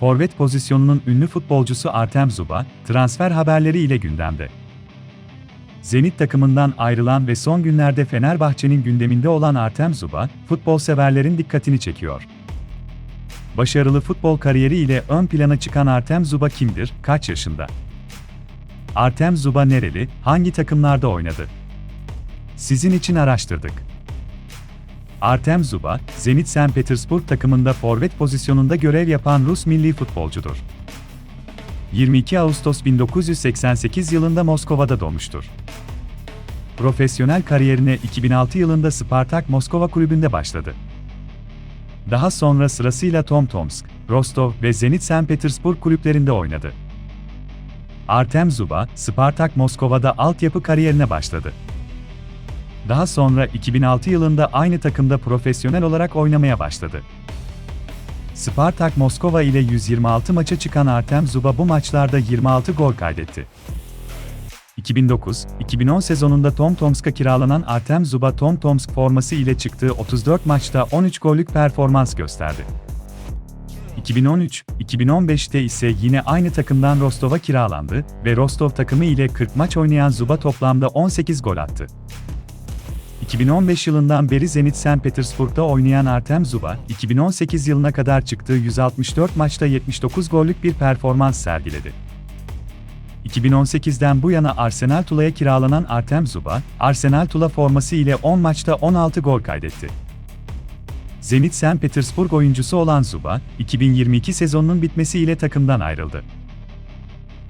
forvet pozisyonunun ünlü futbolcusu Artem Zuba, transfer haberleri ile gündemde. Zenit takımından ayrılan ve son günlerde Fenerbahçe'nin gündeminde olan Artem Zuba, futbol severlerin dikkatini çekiyor. Başarılı futbol kariyeri ile ön plana çıkan Artem Zuba kimdir, kaç yaşında? Artem Zuba nereli, hangi takımlarda oynadı? Sizin için araştırdık. Artem Zuba, Zenit St. Petersburg takımında forvet pozisyonunda görev yapan Rus milli futbolcudur. 22 Ağustos 1988 yılında Moskova'da doğmuştur. Profesyonel kariyerine 2006 yılında Spartak Moskova kulübünde başladı. Daha sonra sırasıyla Tom Tomsk, Rostov ve Zenit St. Petersburg kulüplerinde oynadı. Artem Zuba, Spartak Moskova'da altyapı kariyerine başladı. Daha sonra 2006 yılında aynı takımda profesyonel olarak oynamaya başladı. Spartak Moskova ile 126 maça çıkan Artem Zuba bu maçlarda 26 gol kaydetti. 2009-2010 sezonunda Tom Tomsk'a kiralanan Artem Zuba Tom Tomsk forması ile çıktığı 34 maçta 13 gollük performans gösterdi. 2013-2015'te ise yine aynı takımdan Rostov'a kiralandı ve Rostov takımı ile 40 maç oynayan Zuba toplamda 18 gol attı. 2015 yılından beri Zenit St. Petersburg'da oynayan Artem Zuba, 2018 yılına kadar çıktığı 164 maçta 79 gollük bir performans sergiledi. 2018'den bu yana Arsenal Tula'ya kiralanan Artem Zuba, Arsenal Tula forması ile 10 maçta 16 gol kaydetti. Zenit St. Petersburg oyuncusu olan Zuba, 2022 sezonunun bitmesiyle takımdan ayrıldı.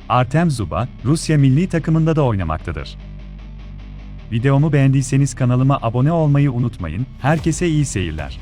Artem Zuba, Rusya milli takımında da oynamaktadır. Videomu beğendiyseniz kanalıma abone olmayı unutmayın. Herkese iyi seyirler.